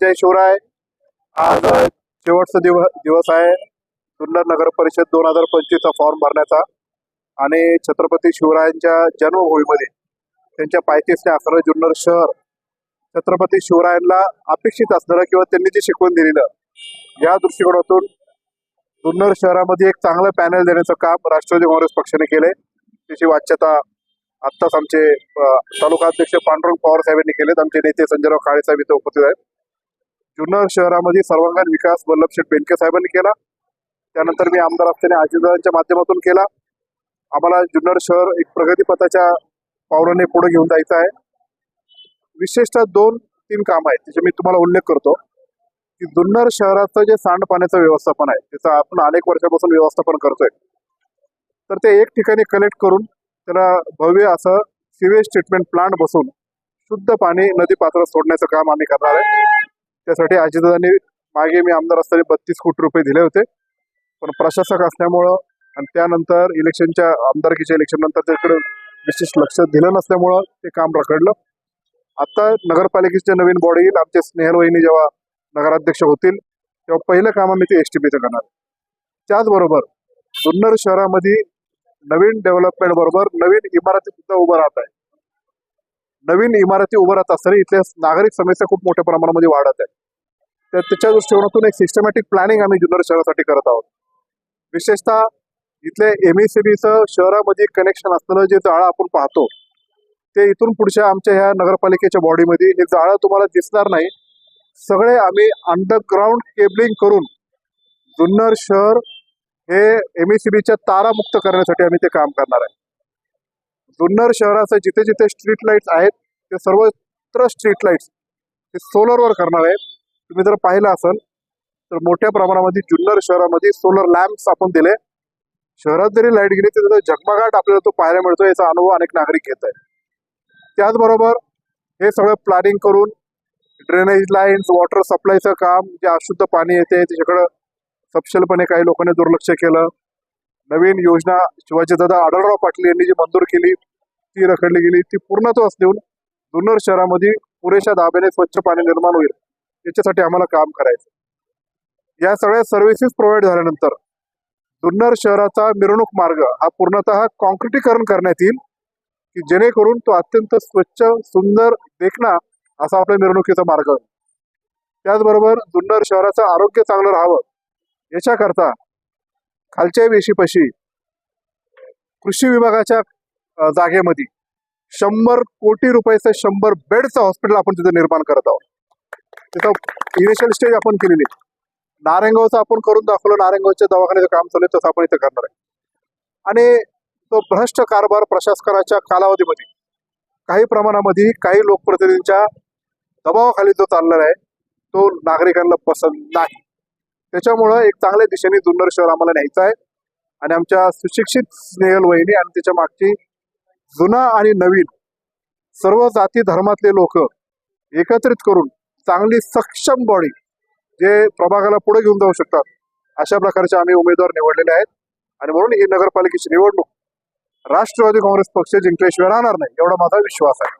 जय शिवराय. आज शेवटचा दिवस दिवस आहे. जुन्नर नगर परिषद दोन हजार पंचवीसचा फॉर्म भरण्याचा. आणि छत्रपती शिवरायांच्या जन्मभूमीमध्ये त्यांच्या पायथ्याशी असणारं जुन्नर शहर छत्रपती शिवरायांना अपेक्षित असणारं किंवा त्यांनी जे शिकवून दिलेलं या दृष्टिकोनातून जुन्नर शहरामध्ये एक चांगलं पॅनल देण्याचं काम राष्ट्रवादी काँग्रेस पक्षाने केले त्याची वाच्यता आत्ताच आमचे तालुकाध्यक्ष तालुका अध्यक्ष पांडुरंग पवार साहेबांनी केलेत. आमचे नेते संजयराव काळे साहेब इथे उपस्थित आहेत. जुन्नर शहरामध्ये सर्वांगीण विकास वल्लभशेठ बेनके साहेबांनी केला. त्यानंतर मी आमदार असताना अजितदादांच्या माध्यमातून केला. आम्हाला जुन्नर शहर एक प्रगतीपथाच्या पावलाने पुढे घेऊन जायचं आहे. विशेषतः दोन तीन काम आहेत त्याचे मी तुम्हाला उल्लेख करतो. की जुन्नर शहराचं जे सांडपाण्याचं व्यवस्थापन आहे त्याचं आपण अनेक वर्षापासून व्यवस्थापन करतोय. तर ते एक ठिकाणी कलेक्ट करून त्याला भव्य असं सिवेज ट्रीटमेंट प्लांट बसून शुद्ध पाणी नदी पात्रात सोडण्याचं काम आम्ही करणार आहे. त्यासाठी अजितदादांनी मागे मी आमदार असताना बत्तीस कोटी रुपये दिले होते. पण प्रशासक असल्यामुळं आणि त्यानंतर इलेक्शनच्या आमदारकीच्या इलेक्शन नंतर त्याकडे विशेष लक्ष दिलं नसल्यामुळं ते काम रखडलं. आता नगरपालिकेचे नवीन बॉडी येईल. आमचे स्नेहल वहिनी जेव्हा नगराध्यक्ष होतील तेव्हा पहिलं काम आम्ही ते एस टी पीचं करणार. त्याचबरोबर जुन्नर शहरामध्ये नवीन डेव्हलपमेंट बरोबर नवीन इमारती सुद्धा उभं राहत आहे. नवीन इमारती उभं राहत असताना इथल्या नागरिक समस्या खूप मोठ्या प्रमाणामध्ये वाढत आहे तर त्याच्या दृष्टिकोनातून एक सिस्टमॅटिक प्लॅनिंग आम्ही जुन्नर शहरासाठी करत आहोत. विशेषतः इथले एम ए सी बीचं शहरामध्ये कनेक्शन असताना जे जाळं आपण पाहतो ते इथून पुढच्या आमच्या ह्या नगरपालिकेच्या बॉडीमध्ये हे जाळं तुम्हाला दिसणार नाही. सगळे आम्ही अंडरग्राऊंड केबलिंग करून जुन्नर शहर हे एम ए सी बीच्या तारामुक्त करण्यासाठी आम्ही ते काम करणार आहे. जुन्नर शहराचं जिथे जिथे स्ट्रीट लाईट्स आहेत ते सर्वत्र स्ट्रीट लाईट्स ते सोलरवर करणार आहे तुम्ही जर पाहिलं असेल तर मोठ्या प्रमाणामध्ये जुन्नर शहरामध्ये सोलर लॅम्प्स आपण दिले. शहरात जरी लाइट गेली तर त्याचा झगमगाट आपल्याला तो पाहायला मिळतो याचा अनुभव अनेक नागरिक घेत आहेत. त्याचबरोबर हे सगळं प्लॅनिंग करून ड्रेनेज लाईन्स वॉटर सप्लायचं काम जे अशुद्ध पाणी येते त्याच्याकडं सपशेलपणे काही लोकांनी दुर्लक्ष केलं. नवीन योजना शिवाजीदादा आढळराव पाटील यांनी जी मंजूर केली ती रखडली गेली. ती पूर्णत्वास देऊन जुन्नर शहरामध्ये पुरेशा दाब्याने स्वच्छ पाणी निर्माण होईल. याच्यासाठी आम्हाला काम करायचं. या सगळ्या सर्व्हिसेस प्रोव्हाइड झाल्यानंतर जुन्नर शहराचा मिरवणूक मार्ग हा पूर्णतः कॉन्क्रिटीकरण करण्यात येईल की जेणेकरून तो अत्यंत स्वच्छ सुंदर देखणा असा आपल्या मिरवणुकीचा मार्ग त्याचबरोबर जुन्नर शहराचं आरोग्य चांगलं राहावं याच्याकरता खालच्या वेशीपाशी कृषी विभागाच्या जागेमध्ये. शंभर कोटी रुपयाचं शंभर बेडचं हॉस्पिटल आपण तिथं निर्माण करत आहोत. तिथं इनिशियल स्टेज आपण केलेली नारायणगावचं आपण करून दाखवलं नारायणगावच्या दवाखान्याचं काम चालू आहे तसं आपण इथं करणार आहे. आणि तो भ्रष्ट कारभार प्रशासकाच्या कालावधीमध्ये काही प्रमाणामध्ये काही लोकप्रतिनिधींच्या दबावाखाली जो चाललेला आहे तो नागरिकांना पसंत नाही. त्याच्यामुळं एक चांगल्या दिशेने जुन्नर शहर आम्हाला न्यायचं आहे. आणि आमच्या सुशिक्षित स्नेहल वहिनी आणि त्याच्या मागची जुना आणि नवीन सर्व जाती धर्मातले लोक एकत्रित करून चांगली सक्षम बॉडी जे प्रभागाला पुढे घेऊन जाऊ शकतात अशा प्रकारचे आम्ही उमेदवार निवडलेले आहेत. आणि म्हणून ही नगरपालिकेची निवडणूक राष्ट्रवादी काँग्रेस पक्ष जिंकल्याशिवाय राहणार नाही एवढा माझा विश्वास आहे.